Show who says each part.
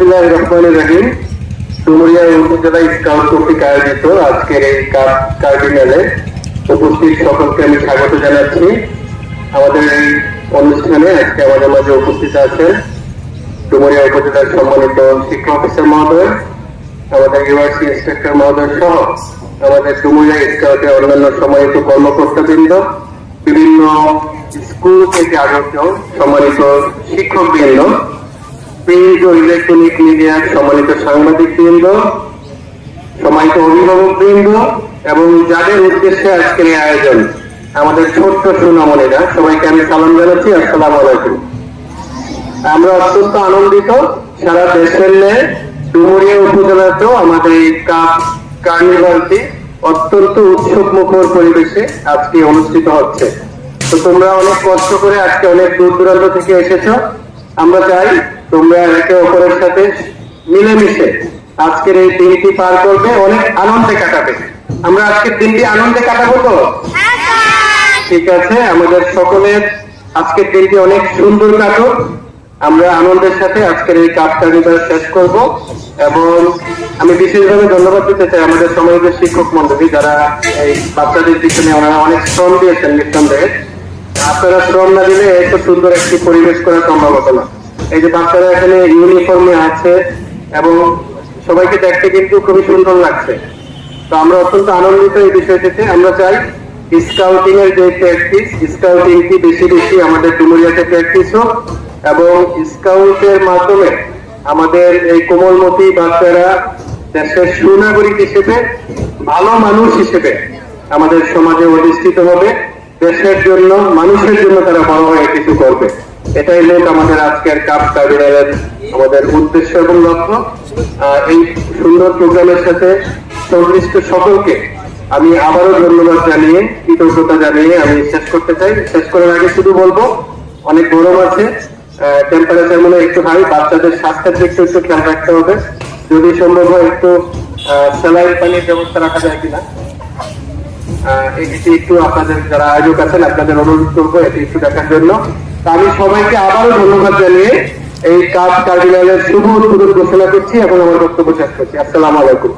Speaker 1: বিসমুল্লাহ রহমান রহিম। ডুমুরিয়া উপজেলা স্কাউট কর্তৃক আয়োজিত আজকের এই কার্ডিনালে উপস্থিত সকলকে আমি স্বাগত জানাচ্ছি। আমাদের এই অনুষ্ঠানে আজকে আমাদের মাঝে উপস্থিত আছেন ডুমুরিয়া উপজেলার সম্মানিত শিক্ষা অফিসার মহোদয়, আমাদের ইউআরসি ইন্সপেক্টর মহোদয় সহ আমাদের ডুমুরিয়া স্কাউটের অন্যান্য সম্মানিত কর্মকর্তাবৃন্দ, বিভিন্ন স্কুল থেকে আগত সম্মানিত শিক্ষকবৃন্দ। প্রিন্ট ইলেকট্রনিক মিডিয়ার সম্মানিত সাংবাদিক বৃন্দ, সম্মানিত অভিভাবক বৃন্দ, এবং যাদের উদ্দেশ্যে আজকের এই আয়োজন, আমাদের ছোট্ট সুনামনেরা, সবাইকে আমি সালাম জানাচ্ছি, আসসালাম আলাইকুম। আমরা অত্যন্ত আনন্দিত, সারা দেশের ন্যায় ডুমুরিয়া উপজেলাতেও আমাদের এই কাপ কার্নিভালটি অত্যন্ত উৎসব মুখর পরিবেশে আজকে অনুষ্ঠিত হচ্ছে। তো তোমরা অনেক কষ্ট করে আজকে অনেক দূর দূরান্ত থেকে এসেছ। আমরা চাই তোমরা একে অপরের সাথে মিলেমিশে আজকের এই দিনটি পার করবে অনেক আনন্দে কাটাবে। আমরা আজকের দিনটি আনন্দে কাটাবো তো? ঠিক আছে আমাদের সকলের আজকের দিনটি অনেক সুন্দর কাটুক। আমরা আনন্দের সাথে আজকের এই কাপ কার্নিভাল শেষ করব এবং আমি বিশেষভাবে ধন্যবাদ দিতে চাই আমাদের সমাজের শিক্ষক মন্ডলী যারা এই বাচ্চাদের পিছনে ওনারা অনেক শ্রম দিয়েছেন নিঃসন্দেহে। আপনারা শ্রম না দিলে এত সুন্দর একটি পরিবেশ করা সম্ভব হতো না। এই যে বাচ্চারা এখানে ইউনিফর্মে আছে এবং সবাইকে দেখতে কিন্তু খুবই সুন্দর লাগছে। তো আমরা অত্যন্ত আনন্দিত এই বিষয়টিতে। আমরা চাই স্কাউটিং এর যে প্র্যাকটিস স্কাউটিং কি বেশি বেশি আমাদের ডুমুরিয়াতে প্র্যাকটিস হোক এবং স্কাউটের মাধ্যমে আমাদের এই কোমলমতি বাচ্চারা দেশের সুনাগরিক হিসেবে, ভালো মানুষ হিসেবে আমাদের সমাজে অধিষ্ঠিত হবে। দেশের জন্য, মানুষের জন্য তারা বড় হয়ে কিছু করবে। এটাই লোক আমাদের আজকের কাপ কাবিনের আমাদের উদ্দেশ্য এবং লক্ষ্য। এই সুন্দর প্রোগ্রামের সাথে সংশ্লিষ্ট সকলকে আমি আবারও ধন্যবাদ জানিয়ে, কৃতজ্ঞতা জানিয়ে আমি শেষ করতে চাই। শেষ করার আগে শুধু বলব, অনেক গরম আছে। টেম্পারেচার মনে একটু হাই বাচ্চাদের স্বাস্থ্যের দিকটা একটু খেয়াল রাখতে হবে। যদি সম্ভব হয় একটু স্যালাইন পানির ব্যবস্থা রাখা যায় কিনা। এটি একটু আপনাদের যারা আয়োজক আছেন, আপনাদের অনুরোধ করব, এটি একটু দেখার জন্য। আমি সবাইকে আবারও ধন্যবাদ জানিয়ে এই কাজ কার্ডিনালের শুভ উদ্বোধন ঘোষণা করছি। এবং আমার বক্তব্য শেষ করছি। আসসালাম আলাইকুম।